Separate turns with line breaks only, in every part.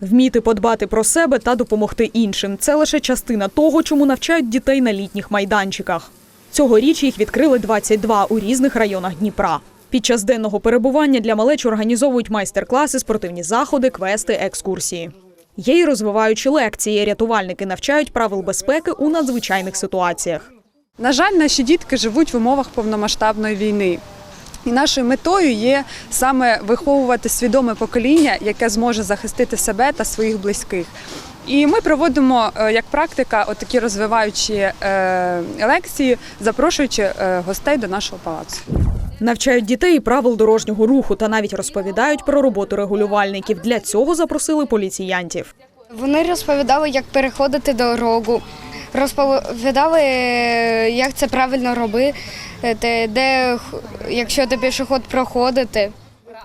Вміти подбати про себе та допомогти іншим це лише частина того, чому навчають дітей на літніх майданчиках. Цьогоріч їх відкрили 22 у різних районах Дніпра. Під час денного перебування для малеч організовують майстер-класи, спортивні заходи, квести, екскурсії. Є й розвиваючі лекції. Рятувальники навчають правил безпеки у надзвичайних ситуаціях.
На жаль, наші дітки живуть в умовах повномасштабної війни. І нашою метою є саме виховувати свідоме покоління, яке зможе захистити себе та своїх близьких. І ми проводимо е, як практика отакі розвиваючі е, лекції, запрошуючи е, гостей до нашого палацу.
Навчають дітей правил дорожнього руху та навіть розповідають про роботу регулювальників. Для цього запросили поліціянтів.
Вони розповідали, як переходити дорогу, розповідали, як це правильно робити, де якщо ти пішоход проходити.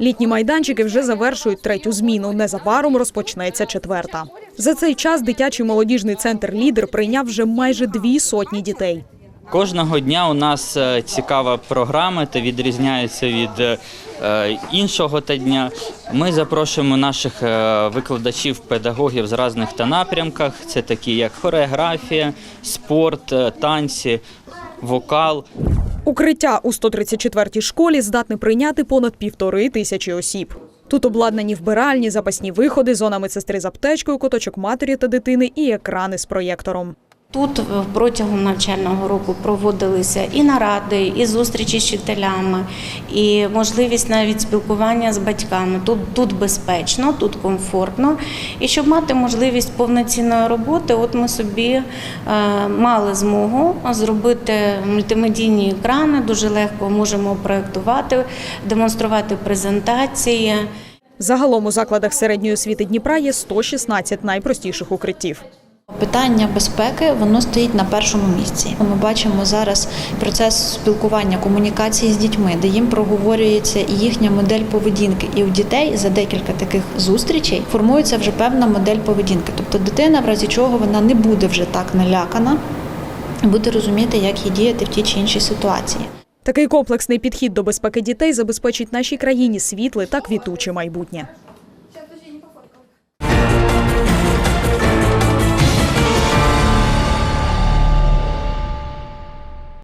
Літні майданчики вже завершують третю зміну. Незабаром розпочнеться четверта. За цей час дитячий молодіжний центр Лідер прийняв вже майже дві сотні дітей.
Кожного дня у нас е, цікава програма та відрізняється від е, е, іншого та дня. Ми запрошуємо наших викладачів, педагогів з різних та напрямках. Це такі як хореографія, спорт, танці, вокал.
Укриття у 134-й школі здатне прийняти понад півтори тисячі осіб. Тут обладнані вбиральні, запасні виходи, зона медсестри з аптечкою, куточок матері та дитини і екрани з проєктором.
Тут протягом навчального року проводилися і наради, і зустрічі з вчителями, і можливість навіть спілкування з батьками. Тут, тут безпечно, тут комфортно. І щоб мати можливість повноцінної роботи, от ми собі е, мали змогу зробити мультимедійні екрани. Дуже легко можемо проєктувати, демонструвати презентації.
Загалом у закладах середньої освіти Дніпра є 116 найпростіших укриттів.
Питання безпеки воно стоїть на першому місці. Ми бачимо зараз процес спілкування, комунікації з дітьми, де їм проговорюється і їхня модель поведінки. І у дітей за декілька таких зустрічей формується вже певна модель поведінки. Тобто дитина, в разі чого вона не буде вже так налякана, буде розуміти, як їй діяти в тій чи іншій ситуації.
Такий комплексний підхід до безпеки дітей забезпечить нашій країні світле та квітуче майбутнє.